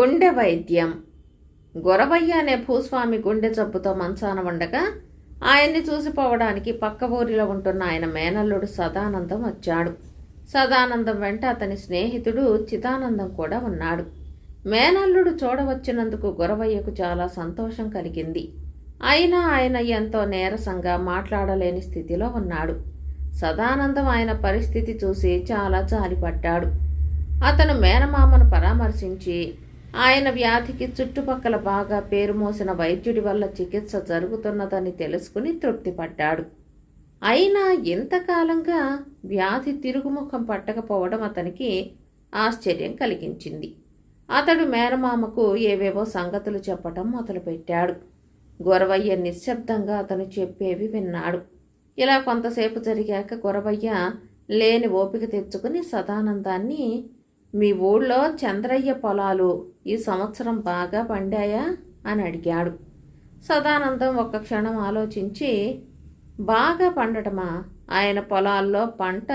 గుండె వైద్యం. గొరవయ్య అనే భూస్వామి గుండె జబ్బుతో మంచాన ఉండగా ఆయన్ని చూసిపోవడానికి పక్క ఊరిలో ఉంటున్న ఆయన మేనల్లుడు సదానందం వచ్చాడు. సదానందం వెంట అతని స్నేహితుడు చిదానందం కూడా ఉన్నాడు. మేనల్లుడు చూడవచ్చినందుకు గొరవయ్యకు చాలా సంతోషం కలిగింది. అయినా ఆయన ఎంతో నీరసంగా మాట్లాడలేని స్థితిలో ఉన్నాడు. సదానందం ఆయన పరిస్థితి చూసి చాలా జాలిపడ్డాడు. అతను మేనమామను పరామర్శించి ఆయన వ్యాధికి చుట్టుపక్కల బాగా పేరు మోసిన వైద్యుడి వల్ల చికిత్స జరుగుతున్నదని తెలుసుకుని తృప్తిపడ్డాడు. అయినా ఇంతకాలంగా వ్యాధి తిరుగుముఖం పట్టకపోవడం అతనికి ఆశ్చర్యం కలిగించింది. అతడు మేనమామకు ఏవేవో సంగతులు చెప్పటం మొదలుపెట్టాడు. గొరవయ్య నిశ్శబ్దంగా అతను చెప్పేవి విన్నాడు. ఇలా కొంతసేపు జరిగాక గొరవయ్య లేని ఓపిక తెచ్చుకుని సదానందాన్ని మీ ఊళ్ళో చంద్రయ్య పొలాలు ఈ సంవత్సరం బాగా పండాయా? అని అడిగాడు. సదానందం ఒక్క క్షణం ఆలోచించి బాగా పండటమా? ఆయన పొలాల్లో పంట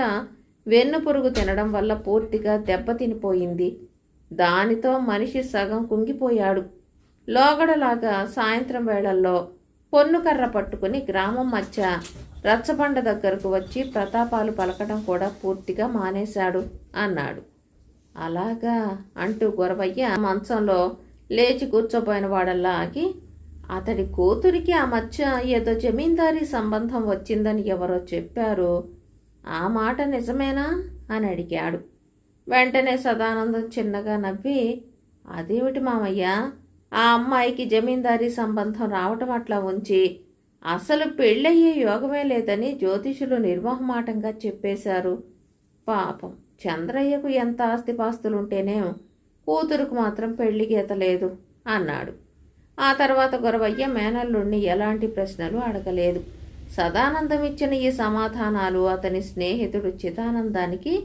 వెన్ను పురుగు తినడం వల్ల పూర్తిగా దెబ్బతినిపోయింది దానితో మనిషి సగం కుంగిపోయాడు. లోగడలాగా సాయంత్రం వేళల్లో పొన్నుకర్ర పట్టుకుని గ్రామం మధ్య రచ్చబండ దగ్గరకు వచ్చి ప్రతాపాలు పలకడం కూడా పూర్తిగా మానేశాడు అన్నాడు. అలాగా అంటూ గొరవయ్య మంచంలో లేచి కూర్చోపోయిన వాడల్లా ఆగి అతడి కూతురికి ఆ మధ్య ఏదో జమీందారీ సంబంధం వచ్చిందని ఎవరో చెప్పారు. ఆ మాట నిజమేనా? అని అడిగాడు. వెంటనే సదానందం చిన్నగా నవ్వి అదేమిటి మామయ్య? ఆ అమ్మాయికి జమీందారీ సంబంధం రావటం అట్లా ఉంచి అసలు పెళ్ళయ్యే యోగమే లేదని జ్యోతిషులు నిర్మోహమాటంగా చెప్పేశారు. పాపం. చంద్రయ్యకు ఎంత ఆస్తిపాస్తులుంటేనే కూతురుకు మాత్రం పెళ్ళి గీత లేదు అన్నాడు. ఆ తర్వాత గొరవయ్య మేనల్లుణ్ణి ఎలాంటి ప్రశ్నలు అడగలేదు. సదానందం ఇచ్చిన ఈ సమాధానాలు అతని స్నేహితుడు చిదానందానికి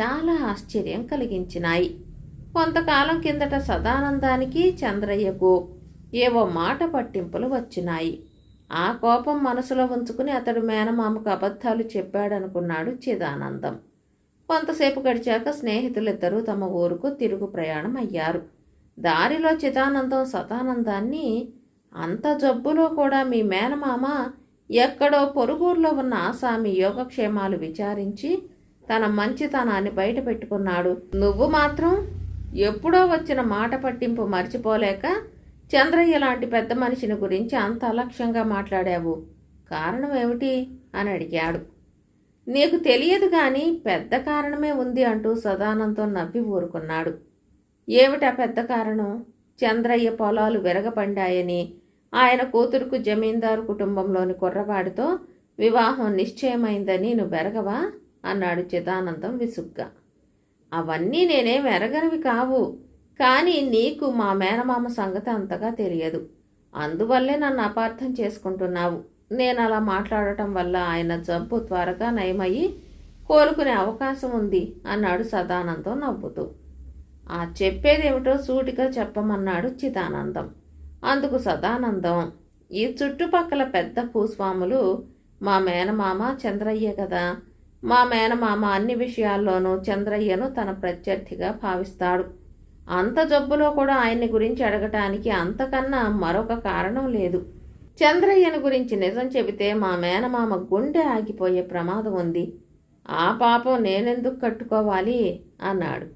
చాలా ఆశ్చర్యం కలిగించినాయి. కొంతకాలం కిందట సదానందానికి చంద్రయ్యకు ఏవో మాట పట్టింపులు వచ్చినాయి. ఆ కోపం మనసులో ఉంచుకుని అతడు మేనమామకు అబద్ధాలు చెప్పాడనుకున్నాడు చిదానందం. కొంతసేపు గడిచాక స్నేహితులిద్దరూ తమ ఊరుకు తిరుగు ప్రయాణం అయ్యారు. దారిలో చిదానందం సదానందాన్ని అంత జబ్బులో కూడా మీ మేనమామ ఎక్కడో పొరుగురులో ఉన్న ఆసామి యోగక్షేమాలు విచారించి తన మంచితనాన్ని బయట పెట్టుకున్నాడు. నువ్వు మాత్రం ఎప్పుడో వచ్చిన మాట పట్టింపు మర్చిపోలేక చంద్రయ్య లాంటి పెద్ద మనిషిని గురించి అంత అలక్ష్యంగా మాట్లాడావు. కారణం ఏమిటి? అని అడిగాడు. నీకు తెలియదు కానీ పెద్ద కారణమే ఉంది అంటూ సదానంతో నవ్వి ఊరుకున్నాడు. ఏమిటా పెద్ద కారణం? చంద్రయ్య పొలాలు విరగపండాయని ఆయన కూతురుకు జమీందారు కుటుంబంలోని కుర్రవాడితో వివాహం నిశ్చయమైందని నువ్వు వెరగవా? అన్నాడు చిదానందం విసుగ్గా. అవన్నీ నేనేం ఎరగనివి కావు కానీ నీకు మా మేనమామ సంగతి అంతగా తెలియదు. అందువల్లే నన్ను అపార్థం చేసుకుంటున్నావు. నేను అలా మాట్లాడటం వల్ల ఆయన జబ్బు త్వరగా నయమయ్యి కోలుకునే అవకాశం ఉంది అన్నాడు సదానందం నవ్వుతూ. ఆ చెప్పేదేమిటో సూటిగా చెప్పమన్నాడు చిదానందం. అందుకు సదానందం ఈ చుట్టుపక్కల పెద్ద భూస్వాములు మా మేనమామ చంద్రయ్య కదా. మా మేనమామ అన్ని విషయాల్లోనూ చంద్రయ్యను తన ప్రత్యర్థిగా భావిస్తాడు. అంత జబ్బులో కూడా ఆయన్ని గురించి అడగటానికి అంతకన్నా మరొక కారణం లేదు. చంద్రయ్యను గురించి నిజం చెబితే మా మేనమామ గుండె ఆగిపోయే ప్రమాదం ఉంది. ఆ పాపం నేనెందుకు కట్టుకోవాలి? అన్నాడు.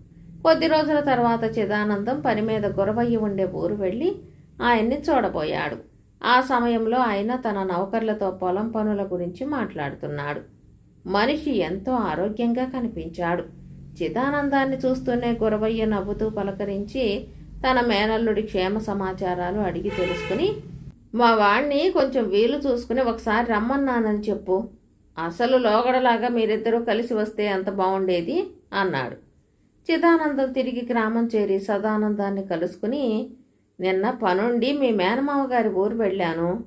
కొద్ది రోజుల తర్వాత చిదానందం పని మీద గురవయ్యి ఉండే ఊరు వెళ్ళి ఆయన్ని చూడబోయాడు. ఆ సమయంలో ఆయన తన నౌకర్లతో పొలం పనుల గురించి మాట్లాడుతున్నాడు. మనిషి ఎంతో ఆరోగ్యంగా కనిపించాడు. చిదానందాన్ని చూస్తూనే గురవయ్య నవ్వుతూ పలకరించి తన మేనల్లుడి క్షేమ సమాచారాలు అడిగి తెలుసుకుని మా వాణ్ణి కొంచెం వీలు చూసుకుని ఒకసారి రమ్మన్నానని చెప్పు. అసలు లోగడలాగా మీరిద్దరూ కలిసి వస్తే ఎంత బాగుండేది అన్నాడు. చిదానందం తిరిగి గ్రామం చేరి సదానందాన్ని కలుసుకుని నిన్న పనుండి మీ మేనమామ గారి ఊరు వెళ్ళాను.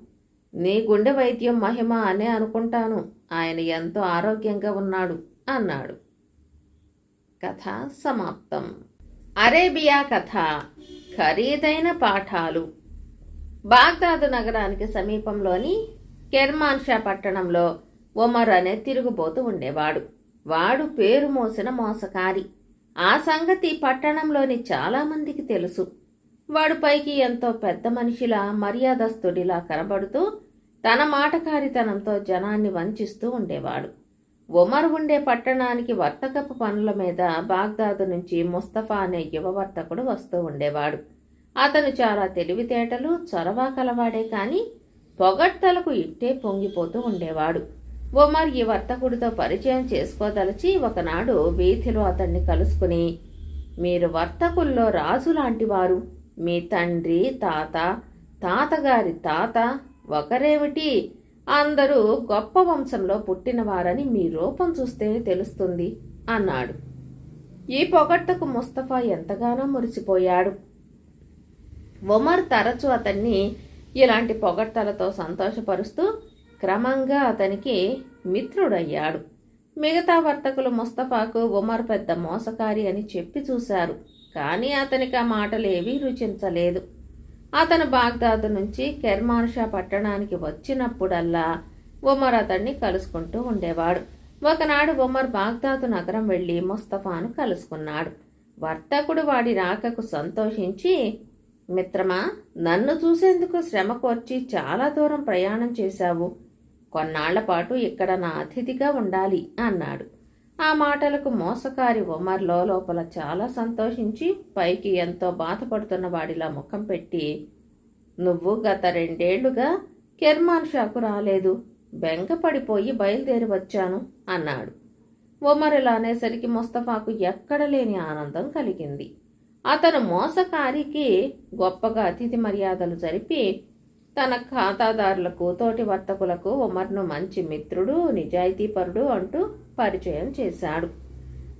నీ గుండె వైద్యం మహిమ అనే అనుకుంటాను. ఆయన ఎంతో ఆరోగ్యంగా ఉన్నాడు అన్నాడు. కథ సమాప్తం. అరేబియా కథ. ఖరీదైన పాఠాలు. బాగ్దాదు నగరానికి సమీపంలోని కెర్మాన్షా పట్టణంలో ఒమర్ అనే తిరుగుబోతు ఉండేవాడు. వాడు పేరు మోసిన మోసకారి. ఆ సంగతి పట్టణంలోని చాలామందికి తెలుసు. వాడు పైకి ఎంతో పెద్ద మనిషిలా మర్యాదస్తుడిలా కనబడుతూ తన మాటకారితనంతో జనాన్ని వంచిస్తూ ఉండేవాడు. ఉమర్ ఉండే పట్టణానికి వర్తకపు పనుల మీద బాగ్దాదు నుంచి ముస్తఫా అనే యువ వర్తకుడు వస్తూ ఉండేవాడు. అతను చాలా తెలివితేటలు చొరవ కలవాడే కానీ పొగడ్తలకు ఇట్టే పొంగిపోతూ ఉండేవాడు. ఉమర్ ఈ వర్తకుడితో పరిచయం చేసుకోదలిచి ఒకనాడు వీధిలో అతన్ని కలుసుకుని మీరు వర్తకుల్లో రాజు లాంటివారు మీ తండ్రి తాత తాతగారి తాత ఒకరేమిటి? అందరూ గొప్ప వంశంలో పుట్టినవారని మీ రూపం చూస్తేనే తెలుస్తుంది అన్నాడు. ఈ పొగట్టకు ముస్తఫా ఎంతగానో మురిసిపోయాడు. ఉమర్ తరచు అతన్ని ఇలాంటి పొగడ్తలతో సంతోషపరుస్తూ క్రమంగా అతనికి మిత్రుడయ్యాడు. మిగతా వర్తకులు ముస్తఫాకు ఉమర్ పెద్ద మోసకారి అని చెప్పి చూశారు. కానీ అతనికి ఆ మాటలేవీ రుచించలేదు. అతను బాగ్దాదు నుంచి కెర్మాన్షా పట్టణానికి వచ్చినప్పుడల్లా ఉమర్ అతన్ని కలుసుకుంటూ ఉండేవాడు. ఒకనాడు ఉమర్ బాగ్దాదు నగరం వెళ్ళి ముస్తఫాను కలుసుకున్నాడు. వర్తకుడు వాడి రాకకు సంతోషించి మిత్రమా నన్ను చూసేందుకు శ్రమకు వచ్చి చాలా దూరం ప్రయాణం చేశావు. కొన్నాళ్ళపాటు ఇక్కడ నా అతిథిగా ఉండాలి అన్నాడు. ఆ మాటలకు మోసకారి ఉమర్ లోపల చాలా సంతోషించి పైకి ఎంతో బాధపడుతున్న వాడిలా ముఖం పెట్టి నువ్వు గత రెండేళ్ళుగా కెర్మాన్ షాకు రాలేదు. బెంగపడిపోయి బయలుదేరి వచ్చాను అన్నాడు. ఉమర్ ఇలా అనేసరికి ముస్తఫాకు ఎక్కడ లేని ఆనందం కలిగింది. అతను మోసకారికి గొప్పగా అతిథి మర్యాదలు జరిపి తన ఖాతాదారులకు తోటి వర్తకులకు ఉమర్ను మంచి మిత్రుడు నిజాయితీపరుడు అంటూ పరిచయం చేశాడు.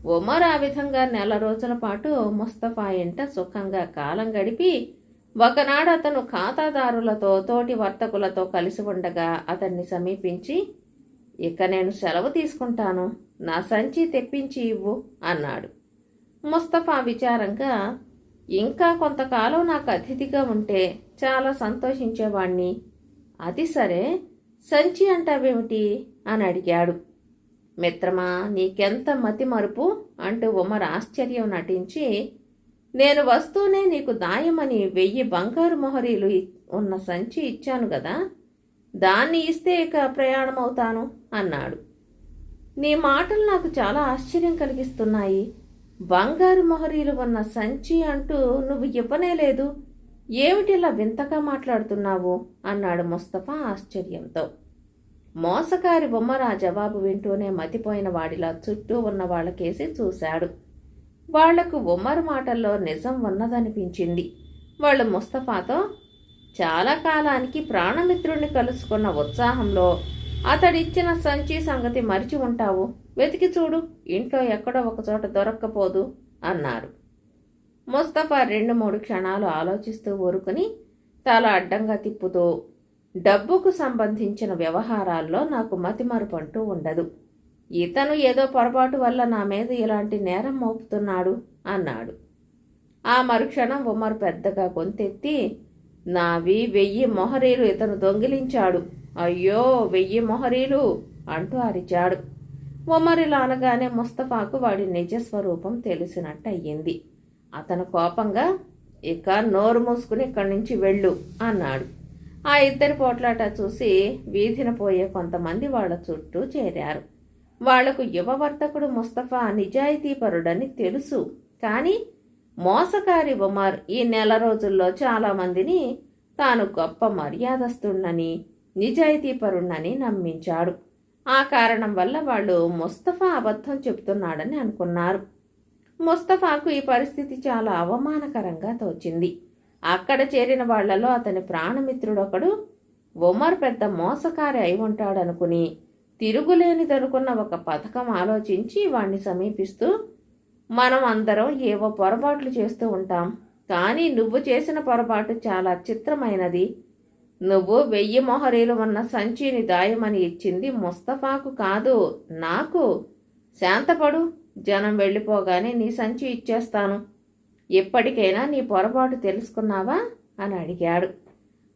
ఉమర్ ఆ విధంగా నెల రోజుల పాటు ముస్తఫా ఇంట సుఖంగా కాలం గడిపి ఒకనాడు అతను ఖాతాదారులతో తోటి వర్తకులతో కలిసి ఉండగా అతన్ని సమీపించి ఇక నేను సెలవు తీసుకుంటాను. నా సంచి తెప్పించి ఇవ్వు అన్నాడు. ముస్తఫా విచారంగా ఇంకా కొంతకాలం నాకు అతిథిగా ఉంటే చాలా సంతోషించేవాణ్ణి. అది సరే సంచి అంటావేమిటి? అని అడిగాడు. మిత్రమా నీకెంత మతి మరుపు? అంటూ ఉమర్ ఆశ్చర్యం నటించి నేను వస్తూనే నీకు దాయమని వెయ్యి బంగారు మొహరీలు ఉన్న సంచి ఇచ్చాను కదా దాన్ని ఇస్తే ఇక ప్రయాణం అవుతాను అన్నాడు. నీ మాటలు నాకు చాలా ఆశ్చర్యం కలిగిస్తున్నాయి. బంగారు మొహరీలు ఉన్న సంచి అంటూ నువ్వు ఇవ్వనే లేదు. ఏమిటిలా వింతగా మాట్లాడుతున్నావు? అన్నాడు ముస్తఫా ఆశ్చర్యంతో. మోసకారి బొమ్మరా జవాబు వింటూనే మతిపోయిన వాడిలా చుట్టూ ఉన్న వాళ్ళకేసి చూశాడు. వాళ్ళకు ఉమ్మర్ మాటల్లో నిజం ఉన్నదనిపించింది. వాళ్ళు ముస్తఫాతో చాలా కాలానికి ప్రాణమిత్రుణ్ణి కలుసుకున్న ఉత్సాహంలో అతడిచ్చిన సంచి సంగతి మరిచి ఉంటావు. వెతికి చూడు ఇంట్లో ఎక్కడో ఒక చోట దొరక్కపోదు అన్నారు. ముస్తఫా రెండు మూడు క్షణాలు ఆలోచిస్తూ ఊరుకుని తల అడ్డంగా తిప్పుతూ డబ్బుకు సంబంధించిన వ్యవహారాల్లో నాకు మతిమరుపంటూ ఉండదు. ఇతను ఏదో పొరపాటు వల్ల నా మీద ఇలాంటి నేరం మోపుతున్నాడు అన్నాడు. ఆ మరుక్షణం ఉమర్ పెద్దగా కొంతెత్తి నావి వెయ్యి మొహరీలు ఇతను దొంగిలించాడు. అయ్యో వెయ్యి మొహరీలు అంటూ అరిచాడు. ఉమరిలా అనగానే ముస్తఫాకు వాడి నిజస్వరూపం తెలిసినట్టయింది. అతను కోపంగా ఇక నోరు మూసుకుని ఇక్కడి నుంచి వెళ్ళు అన్నాడు. ఆ ఇద్దరి పోట్లాట చూసి వీధిన పోయే కొంతమంది వాళ్ళ చుట్టూ చేరారు. వాళ్ళకు యువవర్తకుడు ముస్తఫా నిజాయితీపరుడని తెలుసు. కానీ మోసకారి ఉమర్ ఈ నెల రోజుల్లో చాలామందిని తాను గొప్ప మర్యాదస్తుండని నిజాయితీపరుణ్ణని నమ్మించాడు. ఆ కారణం వల్ల వాళ్ళు ముస్తఫా అబద్ధం చెప్తున్నాడని అనుకున్నారు. ముస్తఫాకు ఈ పరిస్థితి చాలా అవమానకరంగా తోచింది. అక్కడ చేరిన వాళ్ళలో అతని ప్రాణమిత్రుడొకడు ఉమర్ పెద్ద మోసకారి అయి ఉంటాడనుకుని తిరుగులేనిదనుకున్న ఒక పథకం ఆలోచించి వాణ్ణి సమీపిస్తూ మనం అందరం ఏవో పొరపాట్లు చేస్తూ ఉంటాం. కానీ నువ్వు చేసిన పొరపాటు చాలా చిత్రమైనది. నువ్వు వెయ్యి మొహరీలు ఉన్న సంచిని దాయమని ఇచ్చింది ముస్తఫాకు కాదు నాకు. శాంతపడు జనం వెళ్ళిపోగానే నీ సంచి ఇచ్చేస్తాను. ఇప్పటికైనా నీ పొరపాటు తెలుసుకున్నావా? అని అడిగాడు.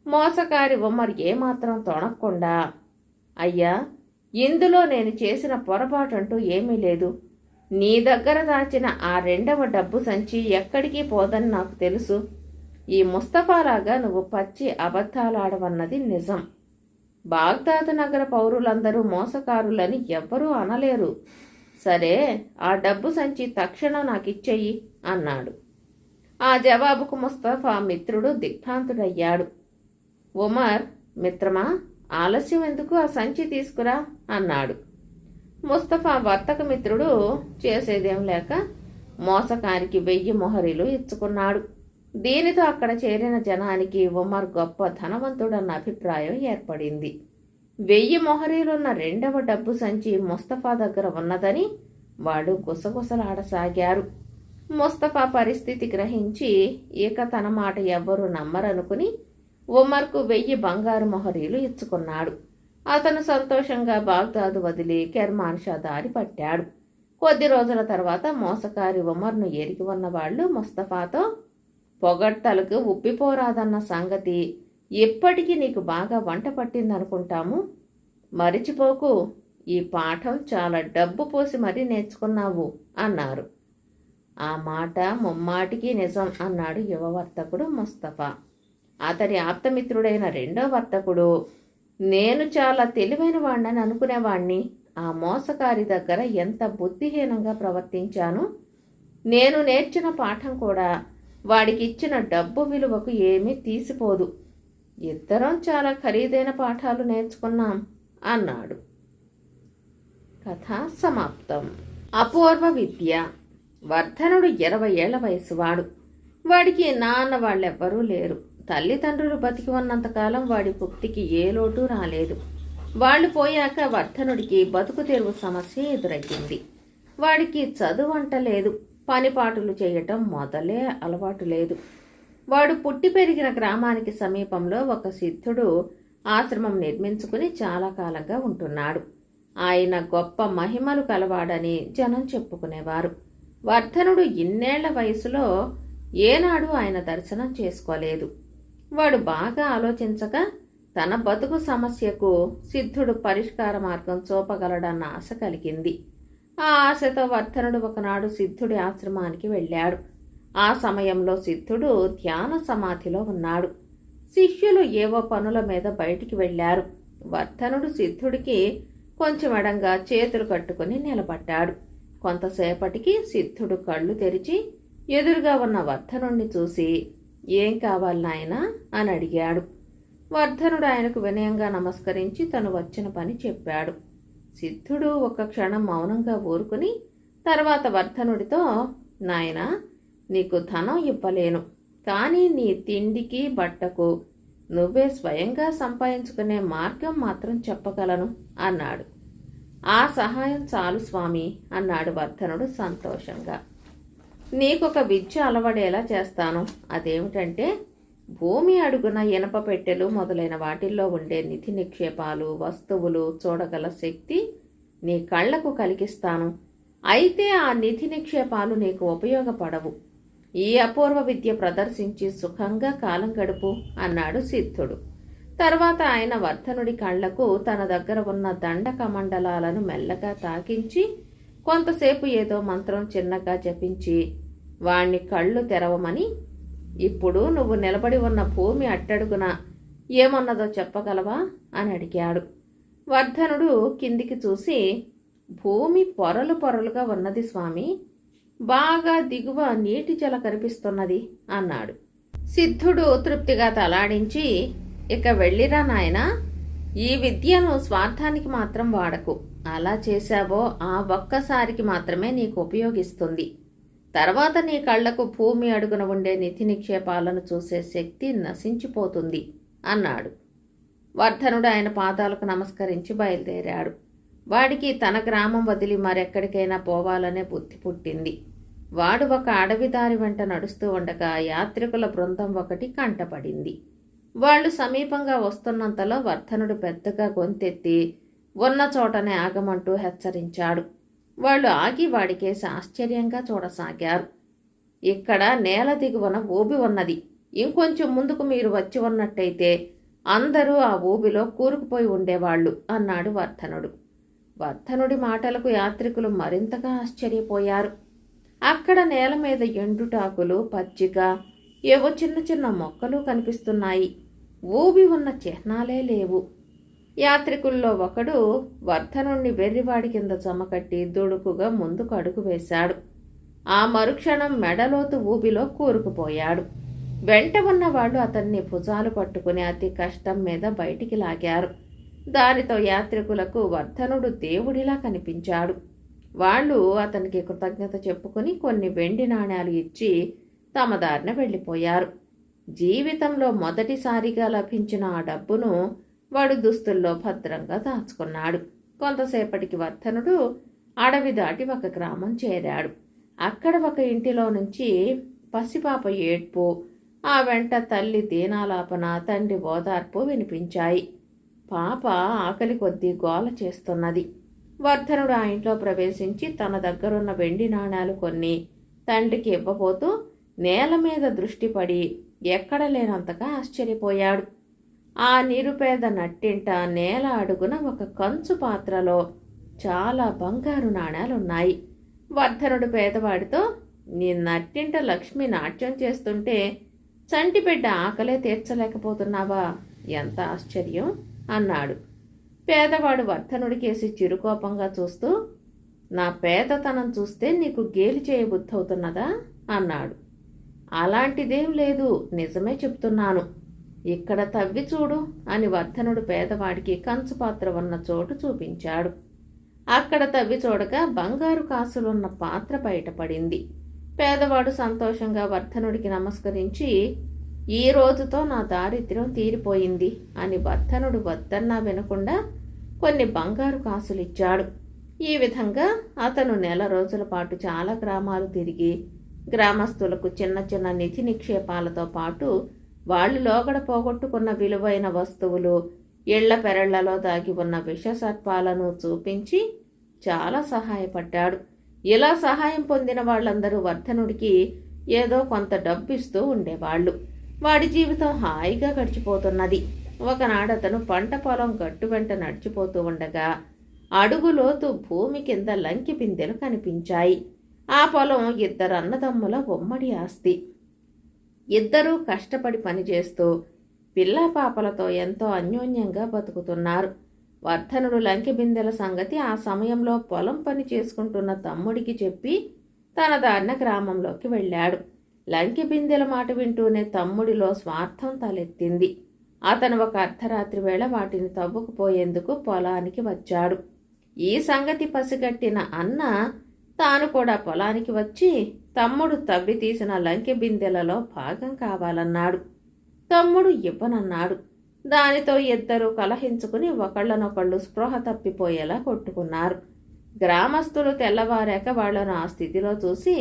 మోసకారి ఉమ్మర్ ఏమాత్రం తొణక్కుండా అయ్యా ఇందులో నేను చేసిన పొరపాటంటూ ఏమీ లేదు. నీ దగ్గర దాచిన ఆ రెండవ డబ్బు సంచి ఎక్కడికి పోదని నాకు తెలుసు. ఈ ముస్తఫాలాగా నువ్వు పచ్చి అబద్ధాలాడవన్నది నిజం. బాగ్దాద్ నగర పౌరులందరూ మోసకారులని ఎవ్వరూ అనలేరు. సరే ఆ డబ్బు సంచి తక్షణం నాకు అన్నాడు. ఆ జవాబుకు ముస్తఫా మిత్రుడు దిగ్భ్రాంతుడయ్యాడు. ఉమర్ మిత్రమా ఆలస్యం ఎందుకు ఆ సంచి తీసుకురా అన్నాడు. ముస్తఫా వర్తక మిత్రుడు చేసేదేం లేక మోసకారికి వెయ్యి మొహరీలు ఇచ్చుకున్నాడు. దీనితో అక్కడ చేరిన జనానికి ఉమర్ గొప్ప ధనవంతుడన్న అభిప్రాయం ఏర్పడింది. వెయ్యి మొహరీలున్న రెండవ డబ్బు సంచి ముస్తఫా దగ్గర ఉన్నదని వాడు గుసగుసలాడసాగారు. ముస్తఫా పరిస్థితి గ్రహించి ఇక తన మాట ఎవ్వరూ నమ్మరనుకుని ఉమర్కు వెయ్యి బంగారు మొహరీలు ఇచ్చుకున్నాడు. అతను సంతోషంగా బాగ్దాదు వదిలి కెర్మాన్షా దారి పట్టాడు. కొద్ది రోజుల తర్వాత మోసకారి ఉమర్ను ఎరిగి ఉన్న వాళ్ళు ముస్తఫాతో పొగడ్తలకు ఉప్పిపోరాదన్న సంగతి ఎప్పటికీ నీకు బాగా వంట పట్టిందనుకుంటాము? మరిచిపోకు ఈ పాఠం చాలా డబ్బు పోసి మరీ నేర్చుకున్నావు అన్నారు. ఆ మాట ముమ్మాటికి నిజం అన్నాడు యువ వర్తకుడు ముస్తఫా. అతడి ఆప్తమిత్రుడైన రెండో వర్తకుడు నేను చాలా తెలివైన వాణ్ణని అనుకునేవాణ్ణి. ఆ మోసకారి దగ్గర ఎంత బుద్ధిహీనంగా ప్రవర్తించాను? నేను నేర్చిన పాఠం కూడా వాడికి ఇచ్చిన డబ్బు విలువకు ఏమీ తీసిపోదు. ఇద్దరం చాలా ఖరీదైన పాఠాలు నేర్చుకున్నాం అన్నాడు. కథ సమాప్తం. అపూర్వ విద్య. వర్ధనుడు ఇరవై ఏళ్ళ వయసువాడు వాడికి నాన్న వాళ్ళెవ్వరూ లేరు. తల్లిదండ్రులు బతికి ఉన్నంతకాలం వాడి పుక్తికి ఏ లోటు రాలేదు. వాళ్ళు పోయాక వర్ధనుడికి బతుకు తెరువు సమస్య ఎదురయ్యింది వాడికి చదువు అంట లేదు పనిపాటులు చేయటం మొదలే అలవాటు లేదు. వాడు పుట్టి పెరిగిన గ్రామానికి సమీపంలో ఒక సిద్ధుడు ఆశ్రమం నిర్మించుకుని చాలా కాలంగా ఉంటున్నాడు. ఆయన గొప్ప మహిమలు కలవాడని జనం చెప్పుకునేవారు. వర్ధనుడు ఇన్నేళ్ళ వయసులో ఏనాడు ఆయన దర్శనం చేసుకోలేదు. వాడు బాగా ఆలోచించగా తన బతుకు సమస్యకు సిద్ధుడు పరిష్కార మార్గం చూపగలడన్న ఆశ కలిగింది. ఆ ఆశతో వర్ధనుడు ఒకనాడు సిద్ధుడి ఆశ్రమానికి వెళ్ళాడు. ఆ సమయంలో సిద్ధుడు ధ్యాన సమాధిలో ఉన్నాడు. శిష్యులు ఏవో పనుల మీద బయటికి వెళ్ళారు. వర్ధనుడు సిద్ధుడికి కొంచెం ఎడంగా చేతులు కట్టుకుని నిలబడ్డాడు. కొంతసేపటికి సిద్ధుడు కళ్ళు తెరిచి ఎదురుగా ఉన్న వర్ధనుణ్ణి చూసి ఏం కావాలి నాయనా? అని అడిగాడు. వర్ధనుడు ఆయనకు వినయంగా నమస్కరించి తను వచ్చిన పని చెప్పాడు. సిద్ధుడు ఒక క్షణం మౌనంగా ఊరుకుని తర్వాత వర్ధనుడితో నాయన నీకు ధనం ఇవ్వలేను కానీ నీ తిండికి బట్టకు. నువ్వే స్వయంగా సంపాదించుకునే మార్గం మాత్రం చెప్పగలను అన్నాడు. ఆ సహాయం చాలు స్వామి అన్నాడు వర్ధనుడు సంతోషంగా. నీకొక విద్య అలవడేలా చేస్తాను. అదేమిటంటే భూమి అడుగున ఇనప పెట్టెలు మొదలైన వాటిల్లో ఉండే నిధి నిక్షేపాలు వస్తువులు చూడగల శక్తి నీ కళ్ళకు కలిగిస్తాను. అయితే ఆ నిధి నిక్షేపాలు నీకు ఉపయోగపడవు. ఈ అపూర్వ విద్య ప్రదర్శించి సుఖంగా కాలం గడుపు అన్నాడు సిద్ధుడు. తర్వాత ఆయన వర్ధనుడి కళ్ళకు తన దగ్గర ఉన్న దండకమండలాలను మెల్లగా తాకించి కొంతసేపు ఏదో మంత్రం చిన్నగా జపించి వాణ్ణి కళ్ళు తెరవమని ఇప్పుడు నువ్వు నిలబడి ఉన్న భూమి అట్టడుగున ఏమన్నదో చెప్పగలవా? అని అడిగాడు. వర్ధనుడు కిందికి చూసి భూమి పొరలు పొరలుగా ఉన్నది స్వామి. బాగా దిగువ నీటి జల కనిపిస్తున్నది అన్నాడు. సిద్ధుడు తృప్తిగా తలాడించి ఇక వెళ్ళిరా నాయనా. ఈ విద్యను స్వార్థానికి మాత్రం వాడకు. అలా చేశావో ఆ ఒక్కసారికి మాత్రమే నీకు ఉపయోగిస్తుంది. తర్వాత నీ కళ్ళకు భూమి అడుగున ఉండే నిధి నిక్షేపాలను చూసే శక్తి నశించిపోతుంది అన్నాడు. వర్ధనుడు ఆయన పాదాలకు నమస్కరించి బయలుదేరాడు. వాడికి తన గ్రామం వదిలి మరెక్కడికైనా పోవాలనే బుద్ధి పుట్టింది. వాడు ఒక అడవిదారి వెంట నడుస్తూ ఉండగా యాత్రికుల బృందం ఒకటి కంటపడింది. వాళ్ళు సమీపంగా వస్తున్నంతలో వర్ధనుడు పెద్దగా గొంతెత్తి ఉన్న చోటనే ఆగమంటూ హెచ్చరించాడు. వాళ్ళు ఆగి వాడికేసి ఆశ్చర్యంగా చూడసాగారు. ఇక్కడ నేల దిగువన ఊబి ఉన్నది. ఇంకొంచెం ముందుకు మీరు వచ్చి ఉన్నట్టయితే అందరూ ఆ ఊబిలో కూరుకుపోయి ఉండేవాళ్ళు అన్నాడు వర్ధనుడు. వర్ధనుడి మాటలకు యాత్రికులు మరింతగా ఆశ్చర్యపోయారు. అక్కడ నేల మీద ఎండుటాకులు పచ్చిక ఏవో చిన్న చిన్న మొక్కలు కనిపిస్తున్నాయి. ఊబి ఉన్న చిహ్నాలే లేవు. యాత్రికుల్లో ఒకడు వర్ధనుణ్ణి వెర్రివాడి కింద చమకట్టి దుడుకుగా ముందుకు అడుగు వేశాడు. ఆ మరుక్షణం మెడలోతు ఊబిలో కూరుకుపోయాడు. వెంట ఉన్నవాళ్ళు అతన్ని భుజాలు పట్టుకుని అతి కష్టం మీద బయటికి లాగారు. దానితో యాత్రికులకు వర్ధనుడు దేవుడిలా కనిపించాడు. వాళ్ళు అతనికి కృతజ్ఞత చెప్పుకుని కొన్ని వెండి నాణ్యాలు ఇచ్చి తమ దారిన వెళ్ళిపోయారు. జీవితంలో మొదటిసారిగా లభించిన ఆ డబ్బును వాడు దుస్తుల్లో భద్రంగా దాచుకున్నాడు. కొంతసేపటికి వర్ధనుడు అడవి దాటి ఒక గ్రామం చేరాడు. అక్కడ ఒక ఇంటిలో నుంచి పసిపాప ఏడ్పు ఆ వెంట తల్లి దీనాలాపన తండ్రి ఓదార్పు వినిపించాయి. పాప ఆకలి కొద్దీ గోల చేస్తున్నది. వర్ధనుడు ఆ ఇంట్లో ప్రవేశించి తన దగ్గరున్న వెండి నాణాలు కొన్ని తండ్రికి ఇవ్వబోతూ నేల మీద దృష్టి పడి ఎక్కడ లేనంతగా ఆశ్చర్యపోయాడు. ఆ నిరుపేద నట్టింట నేల అడుగున ఒక కంచు పాత్రలో చాలా బంగారు నాణాలున్నాయి. వర్ధనుడు పేదవాడితో నీ నట్టింట లక్ష్మి నాట్యం చేస్తుంటే చంటి బిడ్డ ఆకలే తీర్చలేకపోతున్నావా? ఎంత ఆశ్చర్యం? అన్నాడు. పేదవాడు వర్ధనుడికేసి చిరుకోపంగా చూస్తూ నా పేదతనం చూస్తే నీకు గేలి చేయబుద్ధవుతున్నదా అన్నాడు. అలాంటిదేం లేదు నిజమే చెప్తున్నాను. ఇక్కడ తవ్వి చూడు అని వర్ధనుడు పేదవాడికి కంచు పాత్ర ఉన్న చోటు చూపించాడు. అక్కడ తవ్వి చూడగా బంగారు కాసులున్న పాత్ర బయటపడింది పేదవాడు సంతోషంగా వర్ధనుడికి నమస్కరించి ఈ రోజుతో నా దారిద్ర్యం తీరిపోయింది అని వర్ధనుడు వద్దన్నా వినకుండా కొన్ని బంగారు కాసులిచ్చాడు. ఈ విధంగా అతను నెల రోజుల పాటు చాలా గ్రామాలు తిరిగి గ్రామస్తులకు చిన్న చిన్న నిధి నిక్షేపాలతో పాటు వాళ్ళు లోగడ పోగొట్టుకున్న విలువైన వస్తువులు ఇళ్ళ పెరళ్ళలో దాగి ఉన్న విషసర్పాలను చూపించి చాలా సహాయపడ్డాడు. ఇలా సహాయం పొందిన వాళ్ళందరూ వర్ధనుడికి ఏదో కొంత డబ్బిస్తూ ఉండేవాళ్ళు. వాడి జీవితం హాయిగా గడిచిపోతున్నది. ఒకనాడతను పంట పొలం గట్టు వెంట నడిచిపోతూ ఉండగా అడుగులోతు భూమి కింద లంకి పిందెలు కనిపించాయి. ఆ పొలం ఇద్దరు అన్నదమ్ముల ఉమ్మడి ఆస్తి. ఇద్దరూ కష్టపడి పనిచేస్తూ పిల్లా పాపలతో ఎంతో అన్యోన్యంగా బతుకుతున్నారు. వర్ధనుడు లంకి బిందెల సంగతి ఆ సమయంలో పొలం పని చేసుకుంటున్న తమ్ముడికి చెప్పి తన దాన్న గ్రామంలోకి వెళ్ళాడు. లంకి బిందెల మాట వింటూనే తమ్ముడిలో స్వార్థం తలెత్తింది. అతను ఒక అర్ధరాత్రి వేళ వాటిని తవ్వుకుపోయేందుకు పొలానికి వచ్చాడు. ఈ సంగతి పసిగట్టిన అన్న తాను కూడా పొలానికి వచ్చి తమ్ముడు తవ్వి తీసిన లంకె బిందెలలో భాగం కావాలన్నాడు. తమ్ముడు ఇవ్వనన్నాడు. దానితో ఇద్దరూ కలహించుకుని ఒకళ్ళనొకళ్ళు స్పృహ తప్పిపోయేలా కొట్టుకున్నారు. గ్రామస్తులు తెల్లవారాక వాళ్ళను ఆ స్థితిలో చూసి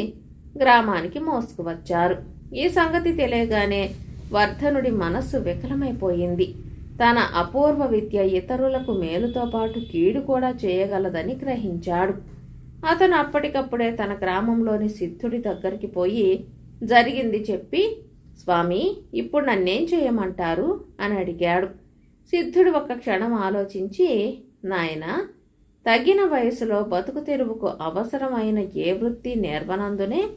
గ్రామానికి మోసుకువచ్చారు ఈ సంగతి తెలియగానే వర్ధనుడి మనస్సు వికలమైపోయింది. తన అపూర్వ విద్య ఇతరులకు మేలుతో పాటు కీడు కూడా చేయగలదని గ్రహించాడు. అతను అప్పటికప్పుడే తన గ్రామంలోని సిద్ధుడి దగ్గరికి పోయి జరిగింది చెప్పి స్వామి ఇప్పుడు నన్నేం చేయమంటారు? అని అడిగాడు. సిద్ధుడు ఒక క్షణం ఆలోచించి నాయన తగిన వయసులో బతుకు తెరువుకు అవసరమైన ఏ వృత్తి నేర్వనందునే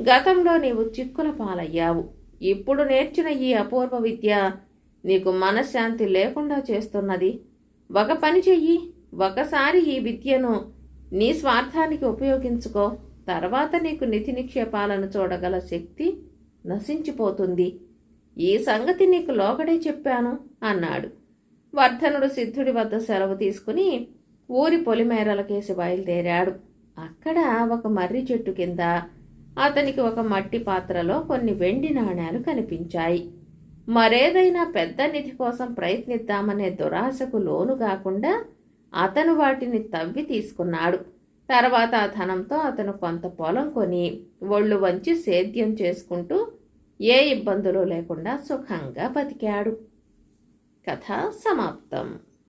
గతంలో నీవు చిక్కుల పాలయ్యావు. ఇప్పుడు నేర్చిన ఈ అపూర్వ విద్య నీకు మనశ్శాంతి లేకుండా చేస్తున్నది. ఒక పని చెయ్యి. ఒకసారి ఈ విద్యను నీ స్వార్థానికి ఉపయోగించుకో. తర్వాత నీకు నిధి నిక్షేపాలను చూడగల శక్తి నశించిపోతుంది. ఈ సంగతి నీకు లోకడే చెప్పాను అన్నాడు. వర్ధనుడు సిద్ధుడి వద్ద సెలవు తీసుకుని ఊరి పొలిమేరలకేసి బయలుదేరాడు. అక్కడ ఒక మర్రి చెట్టు కింద అతనికి ఒక మట్టి పాత్రలో కొన్ని వెండి నాణేలు కనిపించాయి. మరేదైనా పెద్ద నిధి కోసం ప్రయత్నిద్దామనే దురాశకు లోను కాకుండా అతను వాటిని తవ్వి తీసుకున్నాడు. తర్వాత ఆ ధనంతో అతను కొంత పొలం కొని ఒళ్ళు వంచి సేద్యం చేసుకుంటూ ఏ ఇబ్బందులు లేకుండా సుఖంగా బతికాడు. కథ సమాప్తం.